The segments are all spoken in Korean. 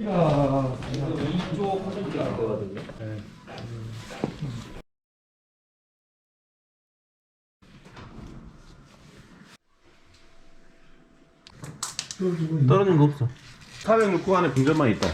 야, 이쪽 화장실 안 되거든요. 떨어진 거 없어. 406구 안에 분전만 있다.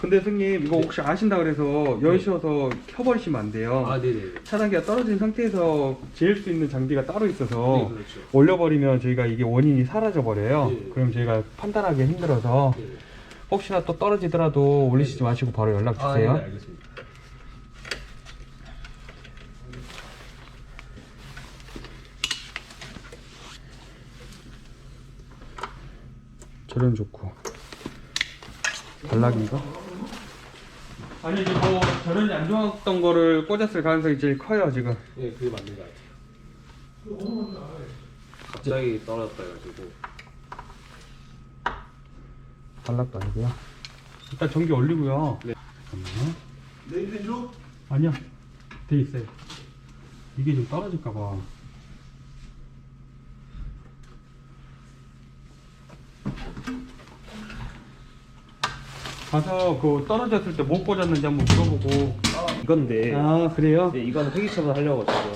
근데 승님 이거 혹시 아신다 그래서 여시어서 켜버리시면 안 돼요. 아, 네네. 차단기가 떨어진 상태에서 재일 수 있는 장비가 따로 있어서 네, 그렇죠. 올려버리면 저희가 이게 원인이 사라져 버려요. 네. 그럼 저희가 판단하기 힘들어서 네. 혹시나 또 떨어지더라도 올리시지 마시고 바로 연락 아, 주세요. 네, 알겠습니다. 저렴 좋고 단락인가? 아니 이제 뭐 저런이 안 좋았던 거를 꽂았을 가능성이 제일 커요 지금. 네, 그게 맞는 것 같아요. 갑자기 떨어졌다 해가지고. 단락도 아니고요. 일단 전기 올리고요. 네. 잠깐만요. 내일 줘? 아니요. 돼 있어요. 이게 좀 떨어질까 봐. 가서 그 떨어졌을 때 못 꽂았는지 한번 물어보고. 이건데. 아 그래요? 네, 이거는 회기 처분 하려고 지금.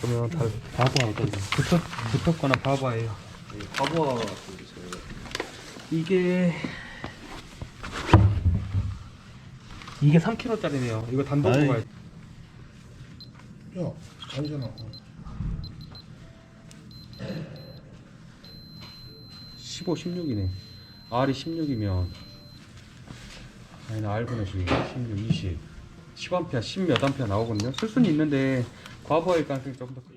그러면 다 바보하고 붙었 붙었거나 바보예요. 네, 바보가. 이게 이게 3kg짜리네요. 이거 단독으로 아이. 가야 야, 잘잖아. 15, 16이네. R이 16이면 아니 R분의 16, 16, 20 10A, 10몇 A 나오거든요. 쓸 수는 있는데 과부하 일 가능성이 조금 더.